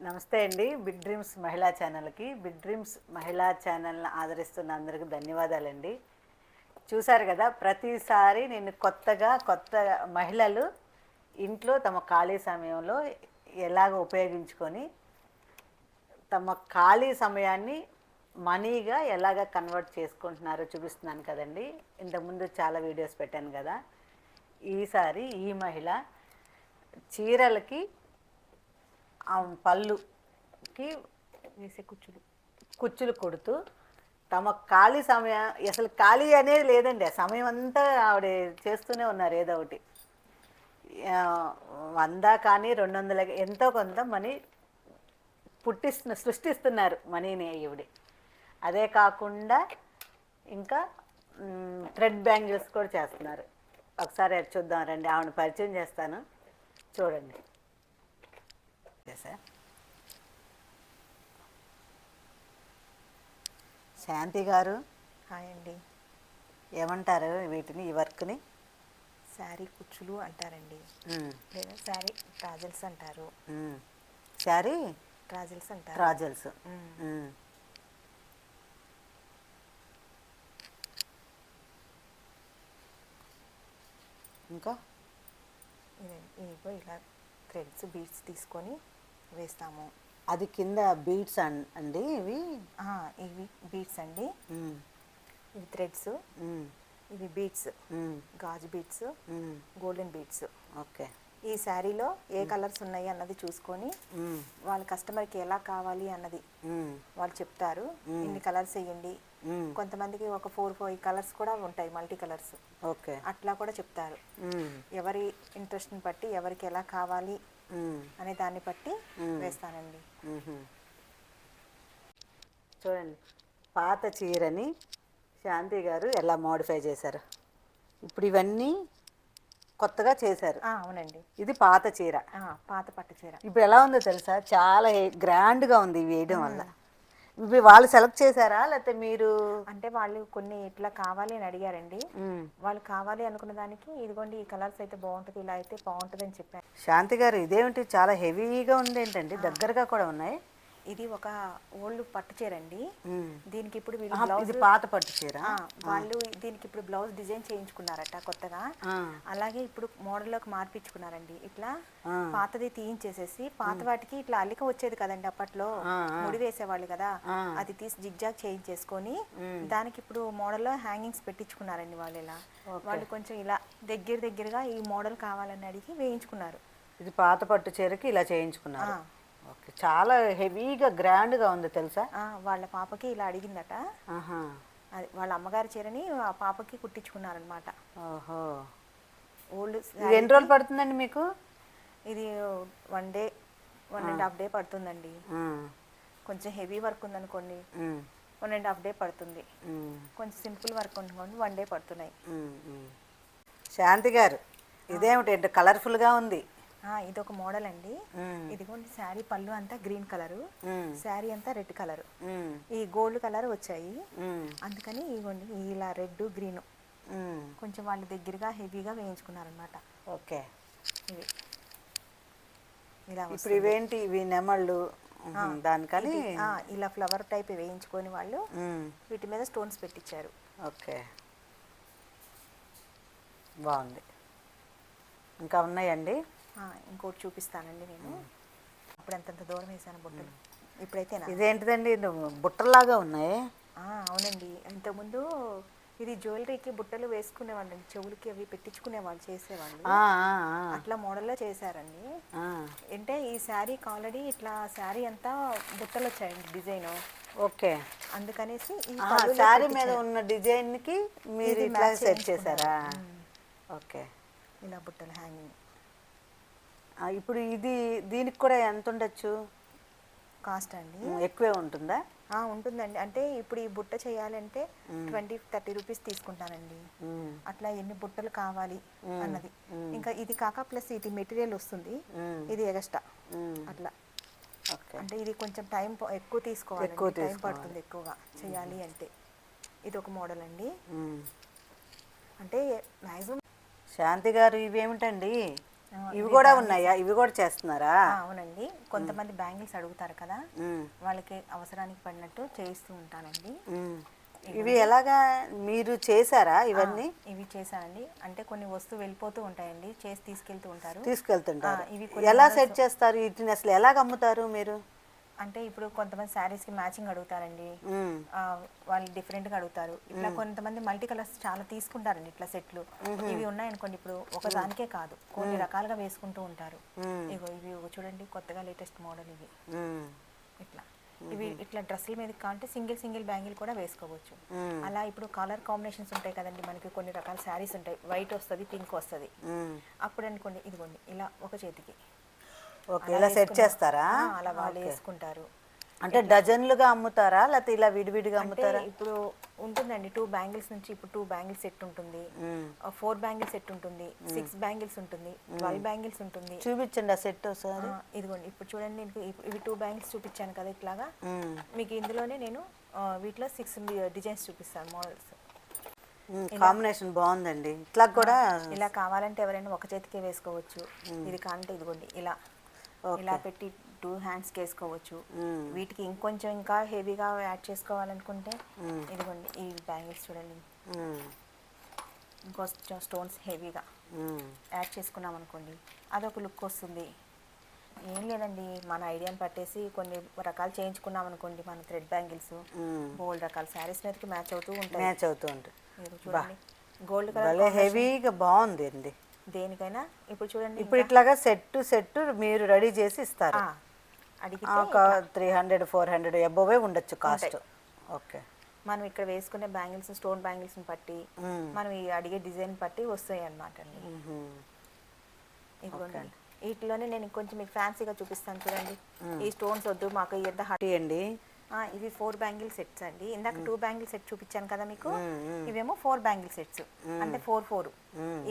నమస్తే అండి. Big dreams మహిళా ఛానల్కి బిగ్ డ్రీమ్స్ మహిళా ఛానల్ని ఆదరిస్తున్న అందరికీ ధన్యవాదాలండి. చూశారు కదా ప్రతిసారి నేను కొత్తగా కొత్త మహిళలు ఇంట్లో తమ ఖాళీ సమయంలో ఎలాగ ఉపయోగించుకొని తమ ఖాళీ సమయాన్ని మనీగా ఎలాగ కన్వర్ట్ చేసుకుంటున్నారో చూపిస్తున్నాను కదండి. ఇంతకుముందు చాలా వీడియోస్ పెట్టాను కదా. ఈసారి ఈ మహిళ చీరలకి పళ్ళుకి వేసే కుచ్చులు. కుచ్చులు కొడుతూ తమ ఖాళీ సమయం అసలు ఖాళీ అనేది లేదండి. ఆ సమయం అంతా ఆవిడ చేస్తూనే ఉన్నారు ఏదో ఒకటి. వంద కానీ రెండు వందల ఎంతో కొంత మనీ పుట్టిస్తున్న సృష్టిస్తున్నారు మనీని ఈవిడి. అదే కాకుండా ఇంకా థ్రెడ్ బ్యాంగిల్స్ కూడా చేస్తున్నారు. ఒకసారి అది చూద్దాం రండి. ఆవిడ పరిచయం చేస్తాను. చూడండి. సార్ శాంతి గారు హాయ్ అండి. ఏమంటారు వీటిని ఈ వర్క్ని? శారీ కుచ్చులు అంటారండి. లేదా శారీ ట్రాజల్స్ అంటారు. శారీ? ట్రాజల్స్ అంటారు. ట్రాజల్స్. ఇంకా? ఇదే- ఇదిగో ఇలా థ్రెడ్స్ బీడ్స్ తీసుకొని వేస్తాము. అది కింద బీట్స్ అండి ఇవి? ఇవి బీడ్స్ అండి. ఇవి థ్రెడ్స్. ఇవి బీడ్స్ గాజు బీడ్స్. Golden beads okay. ఈ శారీలో ఏ కలర్స్ ఉన్నాయి అన్నది చూసుకొని వాళ్ళ కస్టమర్కి ఎలా కావాలి అన్నది వాళ్ళు చెప్తారు. ఇన్ని కలర్స్ వేయండి. కొంతమందికి ఒక ఫోర్ ఫైవ్ కలర్స్ కూడా ఉంటాయి మల్టీ కలర్స్. ఓకే. అట్లా కూడా చెప్తారు. ఎవరి ఇంట్రెస్ట్ని బట్టి ఎవరికి ఎలా కావాలి అనే దాన్ని బట్టి వేస్తానండి. చూడండి పాత చీరని శాంతి గారు ఎలా మోడిఫై చేశారు? ఇప్పుడు ఇవన్నీ కొత్తగా చేశారు. అవునండి. ఇది పాత చీర. పాత పట్టు చీర. ఇప్పుడు ఎలా ఉందో తెలుసా? చాలా గ్రాండ్గా ఉంది ఇవి వేయడం వల్ల. వాళ్ళు సెలెక్ట్ చేశారా? లేకపోతే మీరు అంటే వాళ్ళు కొన్ని ఇట్లా కావాలి అని అడిగారండి. వాళ్ళు కావాలి అనుకున్న దానికి ఇదిగోండి ఈ కలర్స్ అయితే బాగుంటుంది ఇలా అయితే బాగుంటుంది అని చెప్పాను శాంతి గారు ఇదేమిటి చాలా హెవీగా ఉంది ఏంటండి? దగ్గరగా కూడా ఉన్నాయి. ఇది ఒక ఓల్డ్ పట్టు చీర అండి. దీనికి ఇప్పుడు వీళ్ళు బ్లౌజ్ పాత పట్టు చీర? వాళ్ళు దీనికి ఇప్పుడు బ్లౌజ్ డిజైన్ చేయించుకున్నారట కొత్తగా. అలాగే ఇప్పుడు మోడల్లోకి మార్పించుకున్నారండి. ఇట్లా. పాతది తీయించేసేసి పాత వాటికి ఇట్లా అల్లిక వచ్చేది కదండి అప్పట్లో. ముడి వేసేవాళ్ళు కదా. అది తీసి జిగ్జాగ్ చేయించేసుకొని దానికి ఇప్పుడు మోడల్లో హ్యాంగింగ్స్ పెట్టించుకున్నారండి వాళ్ళు ఇలా. వాళ్ళు కొంచెం ఇలా దగ్గర దగ్గరగా ఈ మోడల్ కావాలని అడిగి వేయించుకున్నారు. ఇది పాత పట్టు చీరకి ఇలా చేయించుకున్నారు. ఓకే. చాలా హెవీగా గ్రాండ్గా ఉంది తెలుసా? ఆ, వాళ్ళ పాపకి ఇలా అడిగిందట. ఆహా. అది వాళ్ళ అమ్మగారి చీరని ఆ పాపకి కుట్టించుకున్నారనమాట ఓహో. ఓల్డ్ ఇది ఎన్ని రోజులు పడుతుందండి మీకు? ఇది one day one and half day పడుతుందండి. కొంచెం హెవీ వర్క్ ఉందనుకోండి ఉమ్, వన్ అండ్ హాఫ్ డే పడుతుంది. ఉమ్, కొంచెం సింపుల్ వర్క్ అనుకోండి వన్ డే పడుతున్నాయి. ఉమ్, ఉమ్. శాంతి గారు ఇదేమిటి కలర్ఫుల్గా ఉంది. ఇది ఒక మోడల్ అండి. ఇదిగోండి శారీ పళ్ళు అంతా గ్రీన్ కలరు. శారీ అంతా రెడ్ కలర్. ఈ గోల్డ్ కలర్ వచ్చాయి. అందుకని ఇదిగోండి ఇలా రెడ్ గ్రీన్. కొంచెం వాళ్ళు దగ్గరగా హెవీగా వేయించుకున్నారనమాట ఓకే. ఇవి. ఇలా ఇప్పుడు ఇవేంటి? ఇవి నెమళ్ళు. దానికని ఇలా ఫ్లవర్ టైప్ వేయించుకొని వాళ్ళు వీటి మీద స్టోన్స్ పెట్టించారు ఓకే. బాగుంది. ఇంకా ఉన్నాయండి? ఇంకోటి చూపిస్తానండి నేను. అప్పుడు అంతంత దూరం వేసాను బుట్టలు? ఇప్పుడైతే ఇదేంటిదండి? ఇది బుట్టలాగా ఉన్నాయి. అవునండి. ఇంతకుముందు ఇది జ్యువెలరీకి బుట్టలు వేసుకునేవాళ్ళండి చెవులకి అవి పెట్టించుకునేవాళ్ళు చేసేవాళ్ళు. అట్లా మోడల్లో చేశారండి. అంటే ఈ శారీకి ఆల్రెడీ ఇట్లా శారీ అంతా బుట్టలు వచ్చాయండి డిజైన్. ఓకే. అందుకనేసి ఈ శారీ మీద. ఉన్న డిజైన్కి మీరు ఇది ఇట్లా సెట్. చేశారా. ఓకే. ఇలా బుట్టలు హ్యాంగింగ్. ఇప్పుడు ఇది దీనికి కూడా ఎంత ఉండొచ్చు? కాస్ట్ అండి. ఎక్కువే ఉంటుందా? ఆ, ఉంటుందండి. అంటే ఇప్పుడు ఈ బుట్ట చేయాలంటే ట్వంటీ థర్టీ రూపీస్ తీసుకుంటానండి. అట్లా ఎన్ని బుట్టలు కావాలి అన్నది. ఇంకా ఇది కాక ప్లస్ ఇది మెటీరియల్ వస్తుంది. ఇది ఎగస్ట్రా. అట్లా. అంటే ఇది కొంచెం టైం ఎక్కువ తీసుకోవాలి టైం. పడుతుంది ఎక్కువగా చేయాలి అంటే. ఇది ఒక మోడల్ అండి. అంటే మ్యాక్సిమం శాంతి గారు ఇవేమిటండి? ఇవి కూడా ఉన్నాయా? ఇవి కూడా చేస్తున్నారా? అవునండి. కొంతమంది బ్యాంగిల్స్ అడుగుతారు కదా. వాళ్ళకి అవసరానికి పడినట్టు చేయిస్తూ ఉంటానండి. ఇవి ఎలాగా మీరు చేశారా ఇవన్నీ? ఇవి చేశానండి. అంటే కొన్ని వస్తువు వెళ్ళిపోతూ ఉంటాయండి. చేసి తీసుకెళ్తూ ఉంటారు. తీసుకెళ్తుంటారు. ఇవి ఎలా సెట్ చేస్తారు? వీటిని అసలు ఎలాగ అమ్ముతారు మీరు? అంటే ఇప్పుడు కొంతమంది శారీస్కి మ్యాచింగ్ అడుగుతారండి. ఆ, వాళ్ళు డిఫరెంట్గా అడుగుతారు. ఇట్లా కొంతమంది మల్టీ కలర్స్ చాలా తీసుకుంటారండి ఇట్లా సెట్లు. ఇవి ఉన్నాయనుకోండి ఇప్పుడు ఒక దానికే కాదు. కొన్ని రకాలుగా వేసుకుంటూ ఉంటారు. ఇగో ఇవి ఇగో చూడండి కొత్తగా లేటెస్ట్ మోడల్ ఇవి. మ్మ్. ఇట్లా. ఇవి ఇట్లా డ్రెస్సుల మీద కావాలంటే సింగిల్ సింగిల్ బ్యాంగిల్ కూడా వేసుకోవచ్చు. అలా ఇప్పుడు కలర్ కాంబినేషన్స్ ఉంటాయి కదండి మనకి కొన్ని రకాల శారీస్ ఉంటాయి. వైట్ వస్తుంది పింక్ వస్తుంది. మ్మ్. అప్పుడు అనుకోండి ఇదిగోండి ఇలా ఒక చేతికి ఓకే ఇలా సెట్ చేస్తారా? అలా వాళ్ళు వేసుకుంటారు. అంటే డజన్లుగా అమ్ముతారా? లేకపోతే ఇలా విడివిడిగా అమ్ముతారా? ఇప్పుడు ఉంటుందండి టూ బ్యాంగిల్స్ నుంచి ఇప్పుడు టూ బ్యాంగిల్స్ సెట్ ఉంటుంది. ఫోర్ బ్యాంగిల్స్ సెట్ ఉంటుంది. సిక్స్ బ్యాంగిల్స్ ఉంటుంది. ట్వెల్వ్ బ్యాంగిల్స్ ఉంటుంది. చూపించండి ఆ సెట్ ఒకసారి. ఇదిగోండి ఇప్పుడు చూడండి నేను ఇవి టూ బ్యాంగిల్స్ చూపించాను కదా ఇట్లాగా. మీకు ఇందులోనే నేను వీటిలో సిక్స్ డిజైన్స్ చూపిస్తాను మోడల్స్. కాంబినేషన్ బాగుందండి. ఇట్లా కూడా ఇలా కావాలంటే ఎవరైనా ఒక చేతికే వేసుకోవచ్చు. ఇది కావాలంటే ఇదిగోండి ఇలా. ఇలా పెట్టి టూ హ్యాండ్స్కి వేసుకోవచ్చు. వీటికి ఇంకొంచెం ఇంకా హెవీగా యాడ్ చేసుకోవాలనుకుంటే ఇదిగోండి ఈ బ్యాంగిల్స్ చూడండి. ఇంకొంచెం స్టోన్స్ హెవీగా. యాడ్ చేసుకున్నాం అనుకోండి అదొక లుక్ వస్తుంది. ఏం లేదండి మన ఐడియాని పట్టేసి కొన్ని రకాలు చేయించుకున్నాం అనుకోండి మన థ్రెడ్ బ్యాంగిల్స్. బోల్డ్ రకాల శారీస్ మీదకి మ్యాచ్ అవుతూ ఉంటాయి. మ్యాచ్ అవుతూ మీరు చూడండి. గోల్డ్ కలర్ హెవీగా బాగుంది అండి దేనికైనా? ఇప్పుడు చూడండి ఇప్పుడు ఇట్లాగా సెట్ సెట్ మీరు రెడీ చేసి ఇస్తారు. ఒక three hundred four hundred above ఉండొచ్చు కాస్ట్ ఓకే మనం ఇక్కడ వేసుకునే బ్యాంగిల్స్ స్టోన్ బ్యాంగిల్స్ పట్టి మ్మ్. మనం ఈ అడిగే డిజైన్ పట్టి వస్తాయి అన్నమాట అండి వీటిలోనే నేను ఇంకొంచెం మీకు ఫ్యాన్సీగా చూపిస్తాను చూడండి. ఈ స్టోన్స్ వద్దు మాకు ఎంత టీ అండి. ఇవి ఫోర్ బ్యాంగిల్ సెట్స్ అండి. ఇందాక టూ బ్యాంగిల్ సెట్ చూపించాను కదా మీకు? ఇవేమో ఫోర్ బ్యాంగిల్ సెట్స్. అంటే ఫోర్ ఫోర్.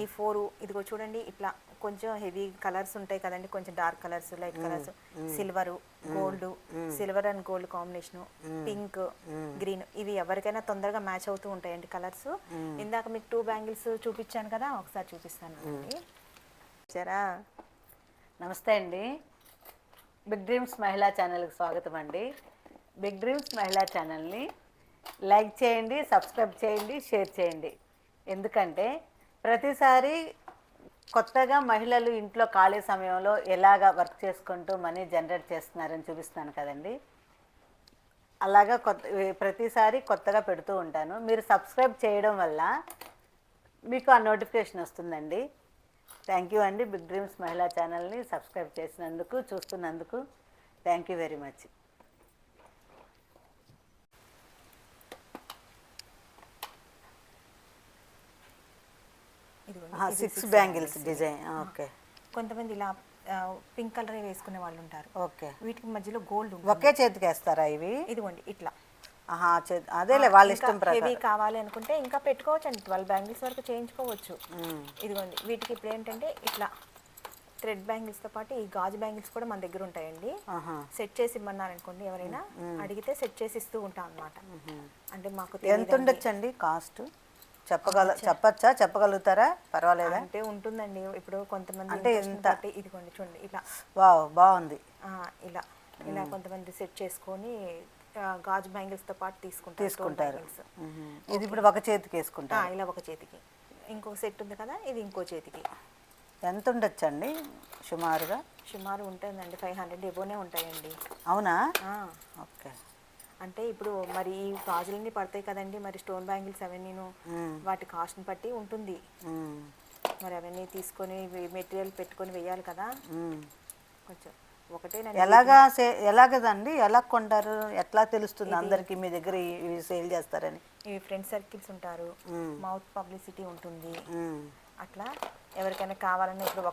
ఈ ఫోర్ ఇదిగో చూడండి ఇట్లా కొంచెం హెవీ కలర్స్ ఉంటాయి కదండి. కొంచెం dark colours light colours. Silver gold silver and gold combination. Pink green. ఇవి ఎవరికైనా తొందరగా మ్యాచ్ అవుతూ ఉంటాయండి కలర్స్. ఇందాక మీకు టూ బ్యాంగిల్స్ చూపించాను కదా ఒకసారి చూపిస్తాను అండి. సరా నమస్తే అండి. బిగ్ డ్రీమ్స్ మహిళా ఛానల్కి స్వాగతం అండి. బిగ్ డ్రీమ్స్ మహిళా ఛానల్ని లైక్ చేయండి సబ్స్క్రైబ్ చేయండి షేర్ చేయండి. ఎందుకంటే ప్రతిసారి కొత్తగా మహిళలు ఇంట్లో ఖాళీ సమయంలో ఎలాగ వర్క్ చేసుకుంటూ మనీ జనరేట్ చేస్తున్నారని చూపిస్తున్నాను కదండి. అలాగా కొత్త ప్రతిసారి కొత్తగా పెడుతూ ఉంటాను. మీరు సబ్స్క్రైబ్ చేయడం వల్ల మీకు ఆ నోటిఫికేషన్ వస్తుందండి. థ్యాంక్ యూ అండి బిగ్ డ్రీమ్స్ మహిళా ఛానల్ని సబ్స్క్రైబ్ చేసినందుకు చూస్తున్నందుకు. Thank you very much. Six bangles. Design okay కొంతమంది ఇలా పింక్ కలర్ వేసుకునే వాళ్ళు ఉంటారు. ఓకే వీటికి మధ్యలో గోల్డ్ ఒకే చేతికి వేస్తారా ఇవి? ఇదిగోండి ఇట్లా. అదేలే వాళ్ళ ఇష్టం హెవీ ప్రకారం కావాలి అనుకుంటే ఇంకా పెట్టుకోవచ్చు అండి ట్వెల్వ్ బ్యాంగిల్స్ వరకు చేయించుకోవచ్చు. ఇదిగోండి వీటికి ఇప్పుడు ఏంటంటే ఇట్లా థ్రెడ్ బ్యాంగిల్స్తో పాటు ఈ గాజు బ్యాంగిల్స్ కూడా మన దగ్గర ఉంటాయండి. సెట్ చేసి ఇమ్మన్నారనుకోండి ఎవరైనా అడిగితే సెట్ చేసి ఇస్తూ ఉంటాం అనమాట అంటే మాకు ఎంత. ఉండొచ్చండి కాస్ట్? చెప్పగల చెప్పచ్చా? చెప్పగలుగుతారా? పర్వాలేదా? అంటే ఉంటుందండి. ఇప్పుడు కొంతమంది అంటే ఎంత? ఇదిగోండి చూడండి ఇలా. వావ్ బాగుంది. ఇలా. ఇలా కొంతమంది సెట్ చేసుకొని గాజు బ్యాంగిల్స్తో పాటు తీసుకుంటారు తీసుకుంటారు. ఇది ఇప్పుడు ఒక చేతికి వేసుకుంటారు. ఇలా ఒక చేతికి. ఇంకొక సెట్ ఉంది కదా ఇది ఇంకో చేతికి. ఎంత ఉండొచ్చండి? సుమారుగా? సుమారు ఉంటుందండి ఫైవ్ హండ్రెడ్ ఎబోనే ఉంటాయండి. అవునా? ఓకే. అంటే ఇప్పుడు మరి ఈ గాజులన్నీ పడతాయి కదండి మరి స్టోన్ బ్యాంగిల్స్ అవన్నీను. వాటి కాస్ట్ని బట్టి ఉంటుంది. మరి అవన్నీ తీసుకొని మెటీరియల్ పెట్టుకొని వేయాలి కదా. కొంచెం ఒకటే ఎలాగా సే ఎలాగదండి ఎలా కొంటారు ఎట్లా తెలుస్తుంది అందరికి మీ దగ్గర ఇవి సేల్ చేస్తారని ఇవి ఫ్రెండ్ సర్కిల్స్ ఉంటారు. మౌత్ పబ్లిసిటీ ఉంటుంది. అట్లా ఎవరికైనా కావాలన్నా ఇప్పుడు